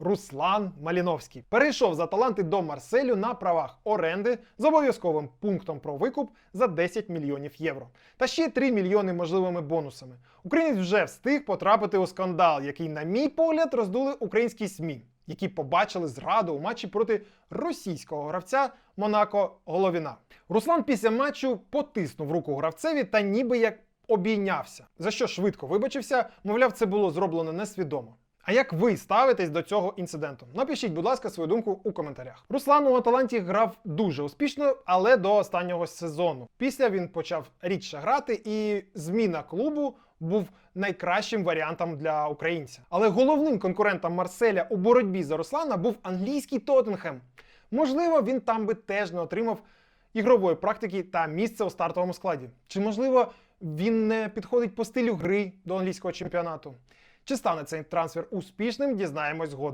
Руслан Маліновський. Перейшов за таланти до Марселю на правах оренди з обов'язковим пунктом про викуп за 10 мільйонів євро. Та ще 3 мільйони можливими бонусами. Українець вже встиг потрапити у скандал, який, на мій погляд, роздули українські СМІ, які побачили зраду у матчі проти російського гравця Монако Головіна. Руслан після матчу потиснув руку гравцеві та ніби як обійнявся, за що швидко вибачився, мовляв, це було зроблено несвідомо. А як ви ставитесь до цього інциденту? Напишіть, будь ласка, свою думку у коментарях. Руслан у Аталанті грав дуже успішно, але до останнього сезону. Після він почав рідше грати, і зміна клубу був найкращим варіантом для українця. Але головним конкурентом Марселя у боротьбі за Руслана був англійський Тоттенхем. Можливо, він там би теж не отримав ігрової практики та місце у стартовому складі. Чи можливо він не підходить по стилю гри до англійського чемпіонату? Чи стане цей трансфер успішним, дізнаємось згодом.